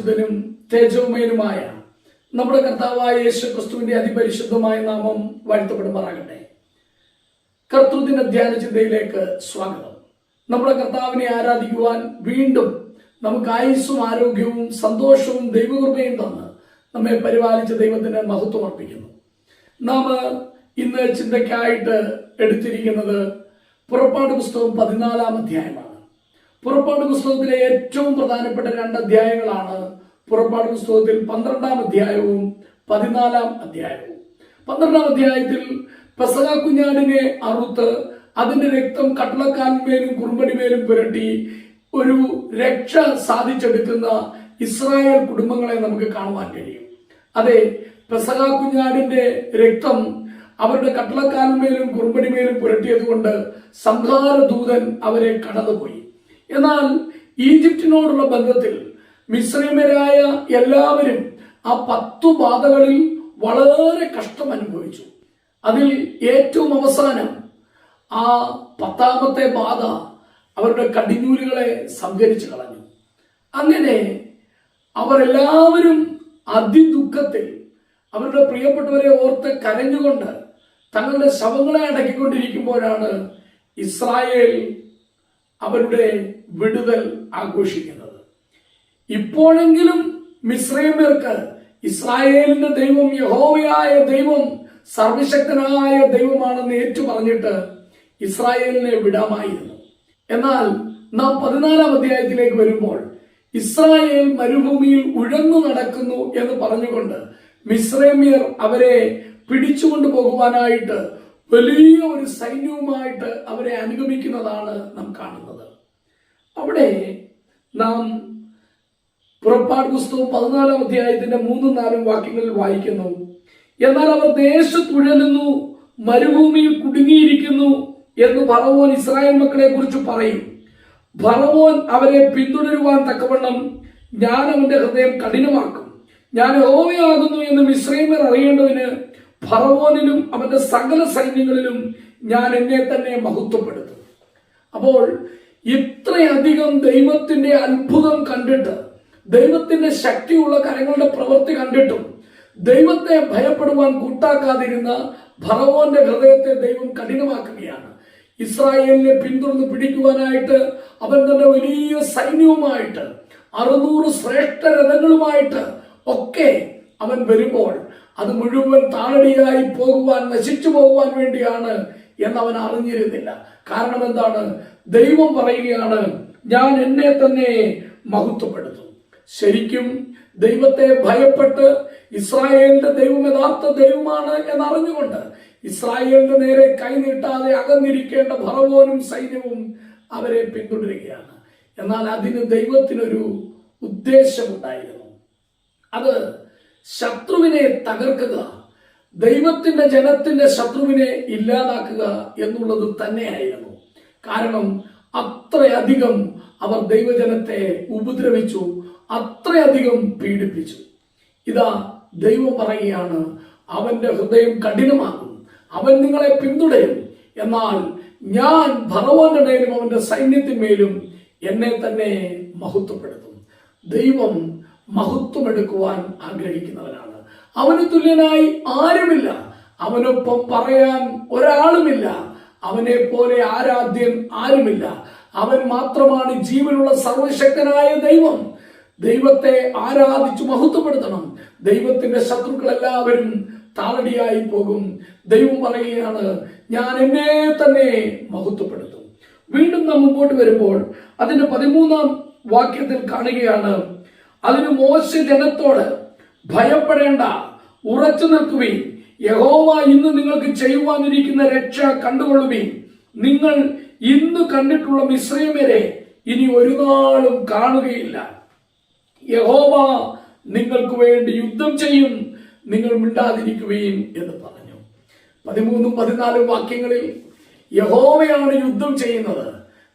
പരിശുദ്ധനും തേജോമയനുമായ നമ്മുടെ കർത്താവായ യേശു ക്രിസ്തുവിന്റെ അതിപരിശുദ്ധമായ നാമം വാഴ്ത്തപ്പെടുമാറാകട്ടെ. കർത്തൃദിന ധ്യാന ചിന്തയിലേക്ക് സ്വാഗതം. നമ്മുടെ കർത്താവിനെ ആരാധിക്കുവാൻ വീണ്ടും നമുക്ക് ആയുസ്സും ആരോഗ്യവും സന്തോഷവും ദൈവകൃപയും തന്ന് നമ്മെ പരിപാലിച്ച ദൈവത്തിന് മഹത്വം അർപ്പിക്കുന്നു. നാം ഇന്ന് ചിന്തയ്ക്കായിട്ട് എടുത്തിരിക്കുന്നത് പുറപ്പാട് പുസ്തകം പതിനാലാം അധ്യായമാണ്. പുറപ്പാട് പുസ്തകത്തിലെ ഏറ്റവും പ്രധാനപ്പെട്ട രണ്ട് അധ്യായങ്ങളാണ് പുറപ്പാട് പുസ്തകത്തിൽ പന്ത്രണ്ടാം അധ്യായവും പതിനാലാം അധ്യായവും. പന്ത്രണ്ടാം അധ്യായത്തിൽ പെസക കുഞ്ഞാടിനെ അറുത്ത് അതിന്റെ രക്തം കട്ടളക്കാലിന്മേലും കുറുമ്പടിമേലും പുരട്ടി ഒരു രക്ഷ സാധിച്ചെടുക്കുന്ന ഇസ്രായേൽ കുടുംബങ്ങളെ നമുക്ക് കാണുവാൻ കഴിയും. അതെ പെസക കുഞ്ഞാടിന്റെ രക്തം അവരുടെ കട്ടളക്കാലിന്മേലും കുറുമ്പടിമേലും പുരട്ടിയതുകൊണ്ട് സംഹാരദൂതൻ അവരെ കടന്നുപോയി. എന്നാൽ ഈജിപ്തിനോടുള്ള ബന്ധത്തിൽ മിശ്രമരായ എല്ലാവരും ആ പത്തു ബാധകളിൽ വളരെ കഷ്ടം അനുഭവിച്ചു അതിൽ ഏറ്റവും അവസാനം ആ പത്താമത്തെ ബാധ അവരുടെ കടിഞ്ഞൂലുകളെ സംഹരിച്ചു കളഞ്ഞു. അങ്ങനെ അവരെല്ലാവരും അതിദുഃഖത്തിൽ അവരുടെ പ്രിയപ്പെട്ടവരെ ഓർത്ത് കരഞ്ഞുകൊണ്ട് തങ്ങളുടെ ശവങ്ങളെ അടക്കിക്കൊണ്ടിരിക്കുമ്പോഴാണ് ഇസ്രായേൽ അവരുടെ വിടുതൽ ആഘോഷിക്കുന്നത്. ഇപ്പോഴെങ്കിലും മിശ്രമേർക്ക് ഇസ്രായേലിന്റെ ദൈവം യഹോവയായ ദൈവം സർവശക്തനായ ദൈവമാണെന്ന് ഏറ്റു പറഞ്ഞിട്ട് ഇസ്രായേലിനെ വിടാമായിരുന്നു. എന്നാൽ നാം പതിനാലാം അധ്യായത്തിലേക്ക് വരുമ്പോൾ ഇസ്രായേൽ മരുഭൂമിയിൽ ഉഴന്നു നടക്കുന്നു എന്ന് പറഞ്ഞുകൊണ്ട് മിശ്രൈമ്യർ അവരെ പിടിച്ചുകൊണ്ടു പോകുവാനായിട്ട് വലിയ ഒരു സൈന്യവുമായിട്ട് അവരെ അനുഗമിക്കുന്നതാണ് നാം കാണുന്നത്. അവിടെ നാം പുറപ്പാട് പുസ്തകം പതിനാലാം അധ്യായത്തിന്റെ മൂന്നും നാലും വാക്യങ്ങളിൽ വായിക്കുന്നു. എന്നാൽ അവർ ദേശത്തുഴലുന്നു മരുഭൂമിയിൽ കുടുങ്ങിയിരിക്കുന്നു എന്ന് ഭറവോൻ ഇസ്രായേൽ മക്കളെ കുറിച്ച് പറയും. ഭറവോൻ അവരെ പിന്തുടരുവാൻ തക്കവണ്ണം ഞാൻ അവന്റെ ഹൃദയം കഠിനമാക്കും. ഞാൻ ഓവയാകുന്നു എന്ന് മിശ്രൈമർ അറിയേണ്ടതിന് ഫറവോനിലും അവന്റെ സകല സൈന്യങ്ങളിലും ഞാൻ എന്നെ തന്നെ മഹത്വപ്പെടുത്തും. അപ്പോൾ ഇത്രയധികം ദൈവത്തിന്റെ അത്ഭുതം കണ്ടിട്ട് ദൈവത്തിന്റെ ശക്തിയുള്ള കരങ്ങളുടെ പ്രവൃത്തി കണ്ടിട്ടും ദൈവത്തെ ഭയപ്പെടുവാൻ കൂട്ടാക്കാതിരുന്ന ഭറവോന്റെ ഹൃദയത്തെ ദൈവം കഠിനമാക്കുകയാണ്. ഇസ്രായേലിനെ പിന്തുടർന്ന് പിടിക്കുവാനായിട്ട് അവൻ തന്റെ വലിയ സൈന്യവുമായിട്ട് അറുന്നൂറ് ശ്രേഷ്ഠ രഥങ്ങളുമായിട്ട് ഒക്കെ അവൻ വരുമ്പോൾ അത് മുഴുവൻ താളടിയായി പോകുവാൻ നശിച്ചു പോകുവാൻ വേണ്ടിയാണ് എന്നവൻ അറിഞ്ഞിരുന്നില്ല. കാരണം എന്താണ്? ദൈവം പറയുകയാണ് ഞാൻ എന്നെ തന്നെ മഹത്വപ്പെടുത്തും. ശരിക്കും ദൈവത്തെ ഭയപ്പെട്ട് ഇസ്രായേലിന്റെ ദൈവം യഥാർത്ഥ ദൈവമാണ് എന്നറിഞ്ഞുകൊണ്ട് ഇസ്രായേലിന്റെ നേരെ കൈനീട്ടാതെ അകന്നിരിക്കേണ്ട ഭറവോനും സൈന്യവും അവരെ പിന്തുടരുകയാണ്. എന്നാൽ അതിന് ദൈവത്തിനൊരു ഉദ്ദേശമുണ്ടായിരുന്നു. അത് ശത്രുവിനെ തകർക്കുക ദൈവത്തിന്റെ ജനത്തിന്റെ ശത്രുവിനെ ഇല്ലാതാക്കുക എന്നുള്ളത് തന്നെയായിരുന്നു. കാരണം അത്രയധികം അവർ ദൈവജനത്തെ ഉപദ്രവിച്ചു അത്രയധികം പീഡിപ്പിച്ചു. ഇതാ ദൈവം പറയുകയാണ് അവന്റെ ഹൃദയം കഠിനമാകും അവൻ നിങ്ങളെ പിന്തുടരും. എന്നാൽ ഞാൻ ഭഗവാന്റെ മേലും അവന്റെ സൈന്യത്തിന്മേലും എന്നെ തന്നെ മഹത്വപ്പെടുത്തും. ദൈവം മഹത്വമെടുക്കുവാൻ ആഗ്രഹിക്കുന്നവനാണ്. അവന് തുല്യനായി ആരുമില്ല. അവനൊപ്പം പറയാൻ ഒരാളുമില്ല. അവനെ പോലെ ആരാധ്യൻ ആരുമില്ല. അവൻ മാത്രമാണ് ജീവനുള്ള സർവശക്തനായ ദൈവം. ദൈവത്തെ ആരാധിച്ചു മഹത്വപ്പെടുത്തണം. ദൈവത്തിന്റെ ശത്രുക്കൾ എല്ലാവരും താളടിയായി പോകും. ദൈവം പറയുകയാണ് ഞാൻ എന്നെ തന്നെ മഹത്വപ്പെടുത്തും. വീണ്ടും നാം മുമ്പോട്ട് വരുമ്പോൾ അതിന്റെ പതിമൂന്നാം വാക്യത്തിൽ കാണുകയാണ് അതിന് മോശ ജനത്തോട് ഭയപ്പെടേണ്ട ഉറച്ചു നിൽക്കുവീൻ. യഹോവ ഇന്ന് നിങ്ങൾക്ക് ചെയ്യുവാനിരിക്കുന്ന രക്ഷ കണ്ടുകൊള്ളുവീൻ. നിങ്ങൾ ഇന്ന് കണ്ടിട്ടുള്ള മിശ്രീമരെ ഇനി ഒരു നാളും കാണുകയില്ല. യഹോവ നിങ്ങൾക്ക് വേണ്ടി യുദ്ധം ചെയ്യും നിങ്ങൾ മിണ്ടാതിരിക്കുകയും എന്ന് പറഞ്ഞു. പതിമൂന്നും പതിനാലും വാക്യങ്ങളിൽ യഹോവയാണ് യുദ്ധം ചെയ്യുന്നത്.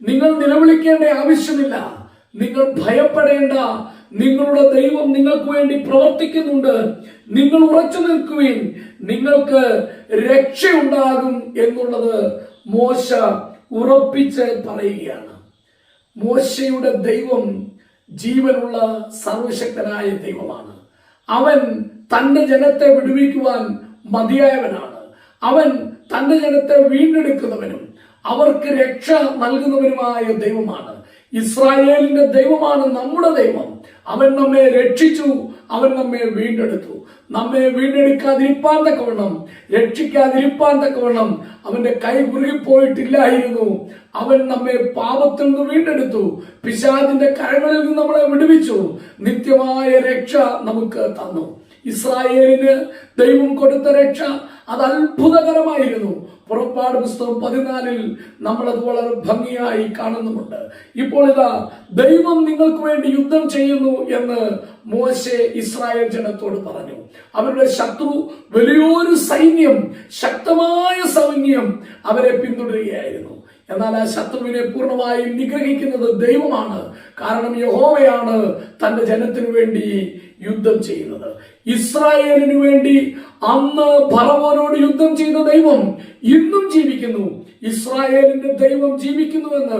നിങ്ങൾ നിലവിളിക്കേണ്ട ആവശ്യമില്ല. നിങ്ങൾ ഭയപ്പെടേണ്ട നിങ്ങളുടെ ദൈവം നിങ്ങൾക്ക് വേണ്ടി പ്രവർത്തിക്കുന്നുണ്ട്. നിങ്ങൾ ഉറച്ചു നിൽക്കുവിൻ. നിങ്ങൾക്ക് രക്ഷയുണ്ടാകും എന്നുള്ളത് മോശ ഉറപ്പിച്ച് പറയുകയാണ്. മോശയുടെ ദൈവം ജീവനുള്ള സർവശക്തനായ ദൈവമാണ്. അവൻ തന്റെ ജനത്തെ വിടുവിക്കുവാൻ മതിയായവനാണ്. അവൻ തന്റെ ജനത്തെ വീണ്ടെടുക്കുന്നവനും അവർക്ക് രക്ഷ നൽകുന്നവനുമായ ദൈവമാണ്. ഇസ്രായേലിന്റെ ദൈവമാണ് നമ്മുടെ ദൈവം. അവൻ നമ്മെ രക്ഷിച്ചു അവൻ നമ്മെ വീണ്ടെടുത്തു. നമ്മെ വീണ്ടെടുക്കാതിരിപ്പാൻ തക്കവണ്ണം രക്ഷിക്കാതിരിപ്പാൻ തക്കവണ്ണം അവന്റെ കൈ കുറുകിപ്പോയിട്ടില്ലായിരുന്നു. അവൻ നമ്മെ പാപത്തിൽ നിന്ന് വീണ്ടെടുത്തു. പിശാദിന്റെ കരങ്ങളിൽ നിന്ന് നമ്മളെ വിടുവിച്ചു. നിത്യമായ രക്ഷ നമുക്ക് തന്നു. ഇസ്രായേലിന് ദൈവം കൊടുത്ത രക്ഷ അത് അത്ഭുതകരമായിരുന്നു. പുറപ്പാട് പുസ്തകം പതിനാലിൽ നമ്മളത് വളരെ ഭംഗിയായി കാണുന്നുമുണ്ട്. ഇപ്പോൾ ഇതാ ദൈവം നിങ്ങൾക്ക് വേണ്ടി യുദ്ധം ചെയ്യുന്നു എന്ന് മോശെ ഇസ്രായേൽ ജനത്തോട് പറഞ്ഞു. അവരുടെ ശത്രു വലിയൊരു സൈന്യം ശക്തമായ സൈന്യം അവരെ പിന്തുടരുകയായിരുന്നു. എന്നാൽ ആ ശത്രുവിനെ പൂർണമായും നിഗ്രഹിക്കുന്നത് ദൈവമാണ്. കാരണം യഹോവയാണ് തന്റെ ജനത്തിനു വേണ്ടി യുദ്ധം ചെയ്യുന്നത്. ഇസ്രായേലിന് വേണ്ടി അന്ന് ഫറവോനോട് യുദ്ധം ചെയ്ത ദൈവം ഇന്നും ജീവിക്കുന്നു. ഇസ്രായേലിന്റെ ദൈവം ജീവിക്കുന്നുവെന്ന്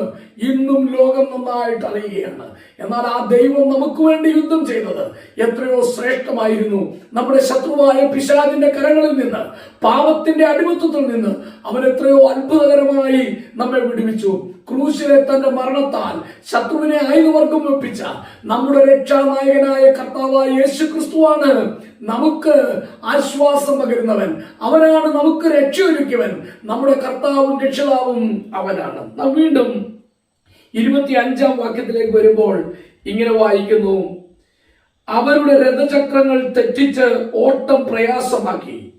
ഇന്നും ലോകം നന്നായിട്ട് അറിയുകയാണ്. എന്നാൽ ആ ദൈവം നമുക്ക് വേണ്ടി യുദ്ധം ചെയ്തത് എത്രയോ ശ്രേഷ്ഠമായിരുന്നു. നമ്മുടെ ശത്രുവായ പിശാദിന്റെ കരങ്ങളിൽ നിന്ന് പാപത്തിന്റെ അടിമത്വത്തിൽ നിന്ന് അവൻ എത്രയോ അത്ഭുതകരമായി നമ്മെ വിടുവിച്ചു. ക്രൂശിലെ തന്റെ മരണത്താൽ ശത്രുവിനെ ആയുധവർഗം ഒപ്പിച്ച നമ്മുടെ രക്ഷാനായകനായ കർത്താവായ യേശു ക്രിസ്തുവാണ് നമുക്ക് ആശ്വാസം പകരുന്നവൻ. അവനാണ് നമുക്ക് രക്ഷയൊരുക്കിയവൻ നമ്മുടെ കർത്താവും രക്ഷിതാവും അവനാണ്. നാം വീണ്ടും ഇരുപത്തി അഞ്ചാം വാക്യത്തിലേക്ക് വരുമ്പോൾ ഇങ്ങനെ വായിക്കുന്നു. അവരുടെ രഥചക്രങ്ങൾ തെറ്റിച്ച് ഓട്ടം പ്രയാസമാക്കി.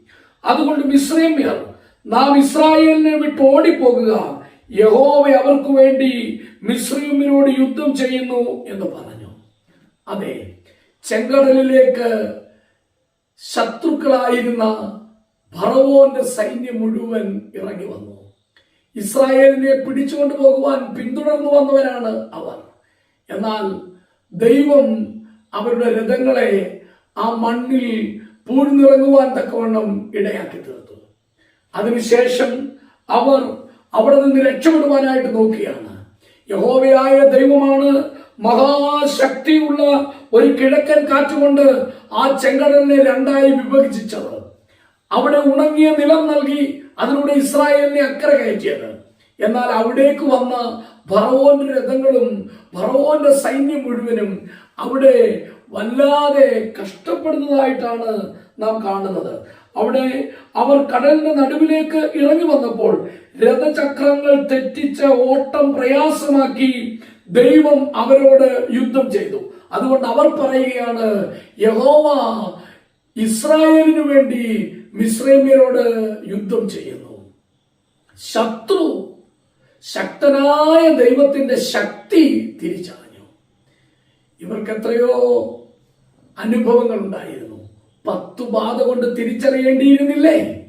അതുകൊണ്ട് മിശ്രമ്യർ നാം ഇസ്രായേലിനെ വിട്ട് ഓടിപ്പോകുക. യഹോവ അവർക്ക് വേണ്ടി മിശ്രീമിനോട് യുദ്ധം ചെയ്യുന്നു എന്ന് പറഞ്ഞു. അതെ ചെങ്കടലിലേക്ക് ശത്രുക്കളായിരുന്ന ഭറവോന്റെ സൈന്യം മുഴുവൻ ഇറങ്ങി വന്നു. ഇസ്രായേലിനെ പിടിച്ചുകൊണ്ട് പോകുവാൻ പിന്തുടർന്നു വന്നവരാണ് അവർ. എന്നാൽ ദൈവം അവരുടെ രഥങ്ങളെ ആ മണ്ണിൽ പൂഴ്ന്നിറങ്ങുവാൻ തക്കവണ്ണം ഇടയാക്കി തീർത്തു. അതിനുശേഷം അവർ അവിടെ നിന്ന് രക്ഷപ്പെടുവാനായിട്ട് നോക്കിയാണ് യഹോവയായ ദൈവമാണ് മഹാശക്തിയുള്ള ഒരു കിഴക്കൻ കാറ്റുകൊണ്ട് ആ ചെങ്കടലിനെ രണ്ടായി വിഭജിച്ചത് അവിടെ ഉണങ്ങിയ നിലം നൽകി അതിലൂടെ ഇസ്രായേലിനെ അക്കരെ കയറ്റിയത്. എന്നാൽ അവിടേക്ക് വന്ന ഭറവോന്റെ രഥങ്ങളും ഭറവോന്റെ സൈന്യം മുഴുവനും അവിടെ വല്ലാതെ കഷ്ടപ്പെടുന്നതായിട്ടാണ് നാം കാണുന്നത്. അവിടെ അവർ കടലിന്റെ നടുവിലേക്ക് ഇറങ്ങി വന്നപ്പോൾ രഥചക്രങ്ങൾ തെറ്റിച്ച ഓട്ടം പ്രയാസമാക്കി ദൈവം അവരോട് യുദ്ധം ചെയ്തു. അതുകൊണ്ട് അവർ പറയുകയാണ് യഹോവ ഇസ്രായേലിനു വേണ്ടി മിശ്രൈമ്യരോട് യുദ്ധം ചെയ്യുന്നു. ശത്രു ശക്തനായ ദൈവത്തിന്റെ ശക്തി തിരിച്ചറിഞ്ഞു. ഇവർക്ക് എത്രയോ അനുഭവങ്ങൾ ഉണ്ടായിരുന്നു പത്തു ബാധ കൊണ്ട് തിരിച്ചറിയേണ്ടിയിരുന്നില്ലേ?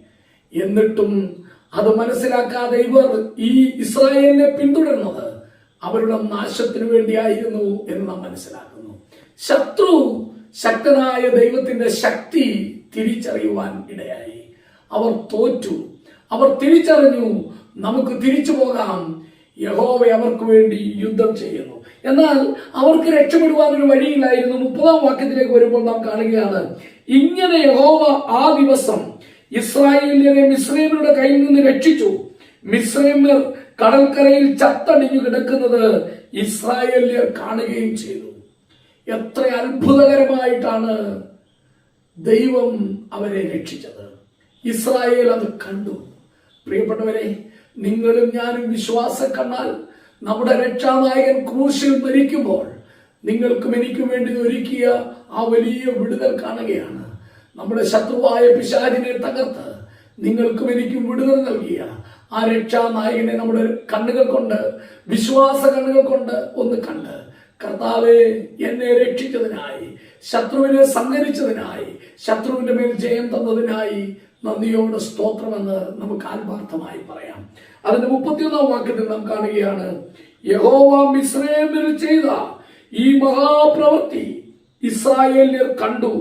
എന്നിട്ടും അത് മനസ്സിലാക്കാതെ ഇവർ ഈ ഇസ്രായേലിനെ പിന്തുടർന്നത്. അവരുടെ നാശത്തിന് വേണ്ടിയായിരുന്നു എന്ന് നാം മനസ്സിലാക്കുന്നു. ശത്രു ശക്തനായ ദൈവത്തിന്റെ ശക്തി തിരിച്ചറിയുവാൻ ഇടയായി. അവർ തോറ്റു. അവർ തിരിച്ചറിഞ്ഞു. നമുക്ക് തിരിച്ചു പോകാം. യഹോവ അവർക്ക് വേണ്ടി യുദ്ധം ചെയ്യുന്നു. എന്നാൽ അവർക്ക് രക്ഷപ്പെടുവാൻ ഒരു വഴിയില്ലായിരുന്നു. മുപ്പതാം വാക്യത്തിലേക്ക് വരുമ്പോൾ നാം കാണുകയാണ് ഇങ്ങനെ യഹോവ ആ ദിവസം ഇസ്രായേലിനെ മിശ്രൈമരുടെ കയ്യിൽ നിന്ന് രക്ഷിച്ചു. മിശ്രൈമ്യർ കടൽക്കരയിൽ ചത്തടിഞ്ഞു കിടക്കുന്നത് ഇസ്രായേലിയർ കാണുകയും ചെയ്തു. എത്ര അത്ഭുതകരമായിട്ടാണ് ദൈവം അവരെ രക്ഷിച്ചത്. ഇസ്രായേൽ അത് കണ്ടു. പ്രിയപ്പെട്ടവരെ നിങ്ങളും ഞാനും വിശ്വാസ കണ്ണാൽ നമ്മുടെ രക്ഷാനായകൻ ക്രൂശിൽ മരിക്കുമ്പോൾ നിങ്ങൾക്കും എനിക്കും വേണ്ടി ഒരുക്കിയ ആ വലിയ വിടുതൽ കാണുകയാണ്. നമ്മുടെ ശത്രുവായ പിശാചിനെ തകർത്ത് നിങ്ങൾക്കും എനിക്കും വിടുതൽ നൽകിയ ആ രക്ഷാനായകനെ നമ്മുടെ കണ്ണുകൾ കൊണ്ട് വിശ്വാസ കണ്ണുകൾ കൊണ്ട് ഒന്ന് കണ്ട്. കർത്താവെ എന്നെ രക്ഷിച്ചതിനായി ശത്രുവിനെ സംഹരിച്ചതിനായി ശത്രുവിന്റെ മേൽ ജയം തന്നതിനായി നന്ദിയോട് സ്തോത്രമെന്ന് നമുക്ക് ആത്മാർത്ഥമായി പറയാം. അതിന്റെ മുപ്പത്തിയൊന്നാം വാക്യത്തിൽ നാം കാണുകയാണ് യഹോവ മിശ്രമിൽ ചെയ്ത ഈ മഹാപ്രവൃത്തി ഇസ്രായേലിയർ കണ്ടു.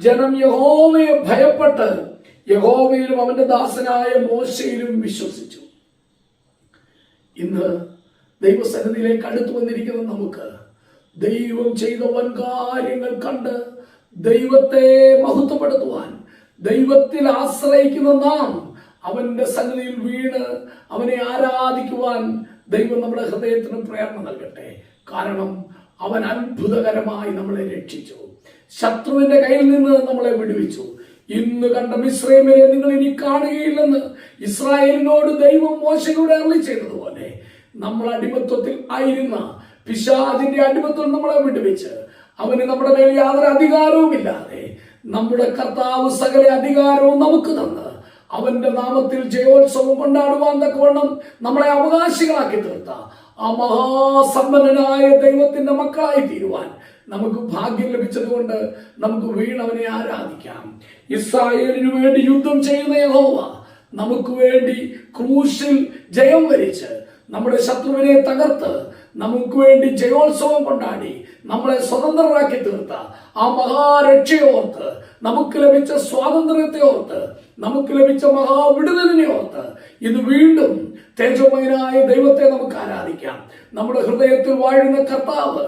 ജനം യഹോവയെ ഭയപ്പെട്ട് യഹോവയിലും അവന്റെ ദാസനായ മോശയിലും വിശ്വസിച്ചു. ഇന്ന് ദൈവസന്നിധിയിലേക്ക് അടുത്തു വന്നിരിക്കുന്ന നമുക്ക് ദൈവം ചെയ്ത വൻ കാര്യങ്ങൾ കണ്ട് ദൈവത്തെ മഹത്വപ്പെടുത്തുവാൻ ദൈവത്തിൽ ആശ്രയിക്കുന്ന നാം അവന്റെ സന്നിധിയിൽ വീണ് അവനെ ആരാധിക്കുവാൻ ദൈവം നമ്മുടെ ഹൃദയത്തിന് പ്രേരണ നൽകട്ടെ. കാരണം അവൻ അത്ഭുതകരമായി നമ്മളെ രക്ഷിച്ചു. ശത്രുവിന്റെ കയ്യിൽ നിന്ന് നമ്മളെ വിടുവിച്ചു. ഇന്ന് കണ്ട മിശ്രൈമിനെ നിങ്ങൾ ഇനി കാണുകയില്ലെന്ന് ഇസ്രായേലിനോട് ദൈവം മോശയോട് അരളി ചെയ്തതുപോലെ നമ്മൾ അടിമത്വത്തിൽ ആയിരുന്ന പിശാദിന്റെ അടിമത്വം നമ്മളെ വിടുവിച്ച് അവന് നമ്മുടെ മേൽ യാതൊരു അധികാരവുമില്ലാതെ നമ്മുടെ കർത്താവ് സകല അധികാരവും നമുക്ക് തന്ന് അവന്റെ നാമത്തിൽ ജയോത്സവം കൊണ്ടാടുവാൻ തക്കവണ്ണം നമ്മളെ അവകാശികളാക്കി തീർത്ത. ആ മഹാസമ്പന്നനായ ദൈവത്തിന്റെ മക്കളായി തീരുവാൻ നമുക്ക് ഭാഗ്യം ലഭിച്ചതുകൊണ്ട് നമുക്ക് വീണവനെ ആരാധിക്കാം. ഇസ്രായേലിനു വേണ്ടി യുദ്ധം ചെയ്യുന്ന യഹോവ നമുക്ക് വേണ്ടി ക്രൂശിൽ ജയം വരിച്ച് നമ്മുടെ ശത്രുവിനെ തകർത്ത് നമുക്ക് വേണ്ടി ജയോത്സവം കൊണ്ടാടി നമ്മളെ സ്വതന്ത്രരാക്കി തീർത്ത ആ മഹാരക്ഷയോർത്ത് നമുക്ക് ലഭിച്ച സ്വാതന്ത്ര്യത്തെ ഓർത്ത് നമുക്ക് ലഭിച്ച മഹാവിടുതലിനെ ഓർത്ത് ഇത് വീണ്ടും തേജോമയനായ ദൈവത്തെ നമുക്ക് ആരാധിക്കാം. നമ്മുടെ ഹൃദയത്തിൽ വാഴുന്ന കർത്താവ്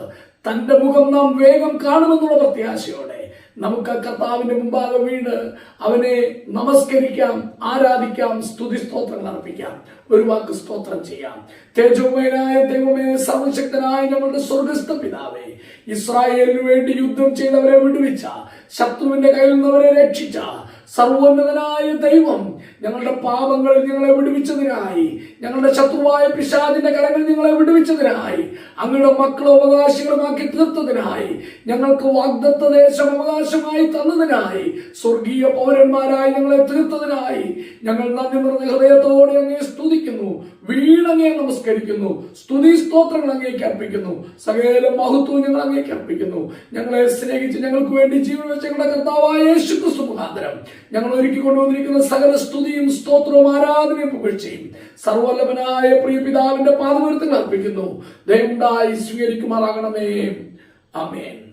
തന്റെ മുഖം നാം വേഗം കാണുമെന്നുള്ള പ്രത്യാശയോടെ നമുക്ക് കർത്താവിന്റെ മുമ്പാകെ വീണ് അവനെ നമസ്കരിക്കാം ആരാധിക്കാം സ്തുതി സ്തോത്രങ്ങൾ അർപ്പിക്കാം. ഒരു വാക്ക് സ്തോത്രം ചെയ്യാം. തേജോമയനായ ദൈവമേ സർവശക്തനായ ഞങ്ങളുടെ സ്വർഗസ്ഥ പിതാവേ ഇസ്രായേലിന് വേണ്ടി യുദ്ധം ചെയ്തവരെ വിടുവിച്ച ശത്രുവിന്റെ കയ്യിൽ നിന്നവരെ രക്ഷിച്ച സർവോന്നതനായ ദൈവം ഞങ്ങളുടെ പാപങ്ങളിൽ ഞങ്ങളെ വിടുവിച്ചതിനായി. ഞങ്ങളുടെ ശത്രുവായ പിശാദിന്റെ കരങ്ങളിൽ ഞങ്ങളെ വിടുവിച്ചതിനായി. അങ്ങയുടെ മക്കളും അവകാശികളുമാക്കി തീർത്തതിനായി. ഞങ്ങൾക്ക് വാഗ്ദത്ത ദേശം അവകാശമായി തന്നതിനായി. സ്വർഗീയ പൗരന്മാരായി ഞങ്ങളെ തീർത്തതിനായി. ഞങ്ങൾ നന്ദി ഹൃദയത്തോടെ അങ്ങേ സ്തുതിക്കുന്നു വീണങ്ങയെ നമസ്കരിക്കുന്നു സ്തുതി സ്തോത്രങ്ങൾ അങ്ങേക്ക് അർപ്പിക്കുന്നു. സകല മഹത്വം ഞങ്ങൾ അങ്ങേക്ക് അർപ്പിക്കുന്നു. ഞങ്ങളെ സ്നേഹിച്ച് ഞങ്ങൾക്ക് വേണ്ടി ജീവൻ വെച്ച ഞങ്ങളുടെ കർത്താവായ യേശു ക്രിസ്തു മുഖാന്തരം ഞങ്ങൾ ഒരുക്കി കൊണ്ടുവന്നിരിക്കുന്ന സകല സ്തുതിയും സ്തോത്രവും ആരാധനയും പുകഴ്ചയും സർവല്ലഭനായ പ്രിയ പിതാവിന്റെ പാദവൃത്തങ്ങൾ അർപ്പിക്കുന്നു. ദയവുണ്ടായി സ്വീകരിക്കുമാറാകണമേ. ആമേൻ.